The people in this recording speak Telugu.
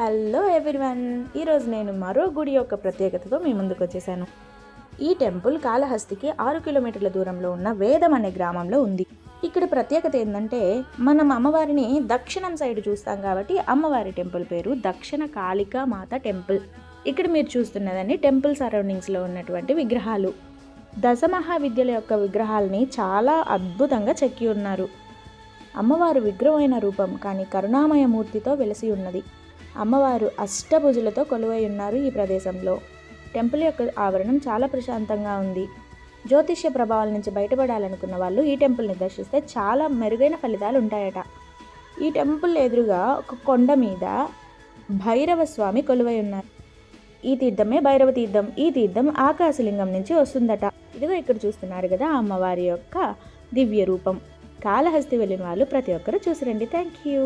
Hello everyone. ఈరోజు నేను మరో గుడి యొక్క ప్రత్యేకతతో మీ ముందుకు వచ్చేసాను. ఈ టెంపుల్ కాళహస్తికి ఆరు కిలోమీటర్ల దూరంలో ఉన్న వేదం అనే గ్రామంలో ఉంది. ఇక్కడ ప్రత్యేకత ఏంటంటే మనం అమ్మవారిని దక్షిణం సైడ్ చూస్తాం కాబట్టి అమ్మవారి టెంపుల్ పేరు దక్షిణ కాళికా మాత టెంపుల్. ఇక్కడ మీరు చూస్తున్నదని టెంపుల్ సరౌండింగ్స్లో ఉన్నటువంటి విగ్రహాలు. దశమహావిద్యల యొక్క విగ్రహాలని చాలా అద్భుతంగా చెక్కి ఉన్నారు. అమ్మవారు విగ్రహమైన రూపం కానీ కరుణామయ మూర్తితో వెలసి ఉన్నది. అమ్మవారు అష్టభుజులతో కొలువై ఉన్నారు ఈ ప్రదేశంలో. టెంపుల్ యొక్క ఆవరణం చాలా ప్రశాంతంగా ఉంది. జ్యోతిష్య ప్రభావాల నుంచి బయటపడాలనుకున్న వాళ్ళు ఈ టెంపుల్ని దర్శిస్తే చాలా మెరుగైన ఫలితాలు ఉంటాయట. ఈ టెంపుల్ ఎదురుగా ఒక కొండ మీద భైరవ స్వామి కొలువై ఉన్నారు. ఈ తీర్థమే భైరవ తీర్థం. ఈ తీర్థం ఆకాశలింగం నుంచి వస్తుందట. ఇదిగో ఇక్కడ చూస్తున్నారు కదా అమ్మవారి యొక్క దివ్య రూపం. కాళహస్తి వెళ్ళిన వాళ్ళు ప్రతి ఒక్కరూ చూసిరండి. Thank you